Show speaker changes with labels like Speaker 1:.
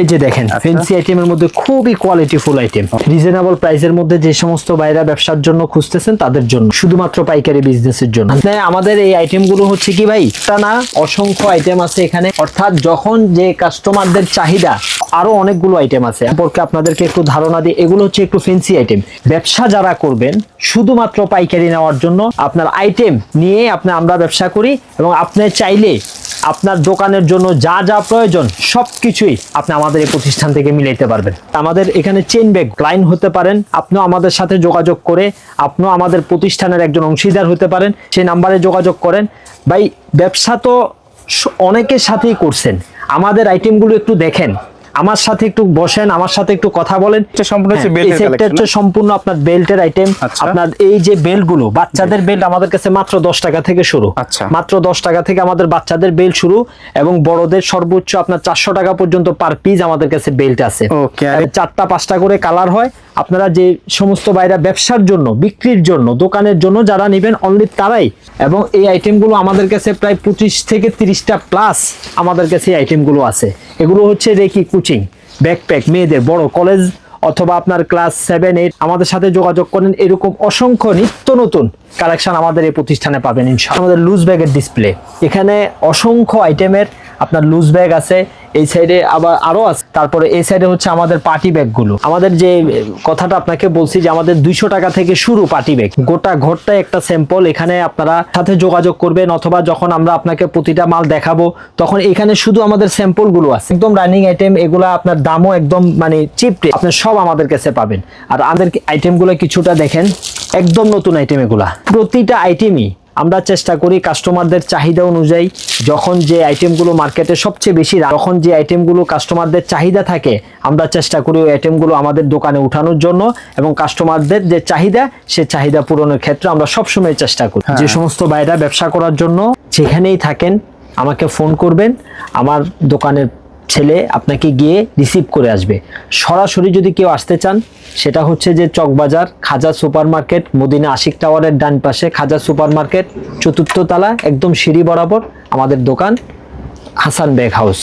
Speaker 1: এই যে দেখেন
Speaker 2: আচ্ছা।
Speaker 1: ফেন্সি আইটেমের মধ্যে খুবই কোয়ালিটিফুল আইটেম রিজনেবল প্রাইসের মধ্যে যে সমস্ত বাইরা ব্যবসার জন্য খুঁজতেছেন তাদের জন্য শুধুমাত্র পাইকারি বিজনেসের জন্য। হ্যাঁ আমাদের এই আইটেমগুলো হচ্ছে কি ভাই? তা না অসংখ্য আইটেম আছে এখানে। অর্থাৎ যখন যে কাস্টমারদের চাহিদা আরও অনেকগুলো আইটেম আছে। সম্পর্কে আপনাদেরকে একটু ধারণা দিই এগুলো হচ্ছে একটু ফেন্সি আইটেম ব্যবসা যারা করবেন, শুধুমাত্র পাইকারি নেওয়ার জন্য আপনার আইটেম নিয়ে আপনি আমরা ব্যবসা করি এবং আপনি চাইলে আপনার দোকানের জন্য যা যা প্রয়োজন সব কিছুই আপনি আমাদের এই প্রতিষ্ঠান থেকে মিলাইতে পারবেন। আমাদের এখানে চেন ব্যাগ ক্লাইন্ট হতে পারেন, আপনিও আমাদের সাথে যোগাযোগ করে আপনিও আমাদের প্রতিষ্ঠানের একজন অংশীদার হতে পারেন, সেই নাম্বারে যোগাযোগ করেন। ভাই, ব্যবসা তো অনেকের সাথেই করছেন। আমাদের আইটেমগুলো একটু দেখেন। আমার সাথে একটু বসেন আমার সাথে একটু কথা বলেন।
Speaker 2: সম্পূর্ণ হচ্ছে
Speaker 1: হ্যাঁ, সম্পূর্ণ আপনার বেল্টের আইটেম
Speaker 2: আচ্ছা।
Speaker 1: আপনার এই যে বেল্টগুলো বাচ্চাদের বেল্ট আমাদের কাছে মাত্র দশ টাকা থেকে শুরু।
Speaker 2: আচ্ছা।
Speaker 1: মাত্র দশ টাকা থেকে আমাদের বাচ্চাদের বেল্ট শুরু এবং বড়দের সর্বোচ্চ আপনার চারশো টাকা পর্যন্ত পার পিস আমাদের কাছে বেল্ট আছে। চারটা পাঁচটা করে কালার হয়। আপনারা যে সমস্ত বাইরা ব্যবসার জন্য বিক্রির জন্য দোকানের জন্য যারা নেবেন অনলি তারাই। এবং এই আইটেমগুলো আমাদের কাছে প্রায় পঁচিশ থেকে তিরিশটা প্লাস আমাদের কাছে এই আইটেমগুলো আছে। এগুলো হচ্ছে রেকি কোচিং, ব্যাকপ্যাক, মেয়েদের বড় কলেজ অথবা আপনার ক্লাস সেভেন, এইট আমাদের সাথে যোগাযোগ করেন এরকম অসংখ্য নিত্য নতুন কালেকশন আমাদের এই প্রতিষ্ঠানে পাবেন ইনশাল আমাদের লুজ ব্যাগের ডিসপ্লে এখানে অসংখ্য আইটেমের আপনার লুজ ব্যাগ আছে। এই সাইডে আবার আরও আছে। তারপরে এই সাইডে হচ্ছে আমাদের পার্টি ব্যাগগুলো আমাদের যে কথাটা আপনাকে বলছি যে আমাদের দুইশো টাকা থেকে শুরু পার্টি ব্যাগ গোটা ঘরটা একটা স্যাম্পল এখানে আপনারা সাথে যোগাযোগ করবেন অথবা যখন আমরা আপনাকে প্রতিটা মাল দেখাবো, তখন এখানে শুধু আমাদের স্যাম্পলগুলো আছে। একদম রানিং আইটেম এগুলা আপনার দামও একদম মানে চিপ আপনি সব আমাদের কাছে পাবেন। আর আমাদের আইটেমগুলো কিছুটা দেখেন, একদম নতুন আইটেম এগুলা। প্রতিটা আইটেমই আমরা চেষ্টা করি কাস্টমারদের চাহিদা অনুযায়ী যখন যে আইটেমগুলো মার্কেটে সবচেয়ে বেশি যখন যে আইটেমগুলো কাস্টমারদের চাহিদা থাকে আমরা চেষ্টা করি ওই আইটেমগুলো আমাদের দোকানে উঠানোর জন্য এবং কাস্টমারদের যে চাহিদা সে চাহিদা পূরণের ক্ষেত্রে আমরা সবসময় চেষ্টা করি। যে সমস্ত বাইরা ব্যবসা করার জন্য যেখানেই থাকেন আমাকে ফোন করবেন। আমার দোকানের ছেলে আপনাকে গিয়ে রিসিভ করে আসবে। সরাসরি যদি কেউ আসতে চান, সেটা হচ্ছে যে চকবাজার, খাজা সুপার মার্কেট মদিনা আশিক টাওয়ারের ডান পাশে, খাজা সুপার মার্কেট চতুর্থ তলা, একদম সিঁড়ি বরাবর, আমাদের দোকান হাসান বেগ হাউস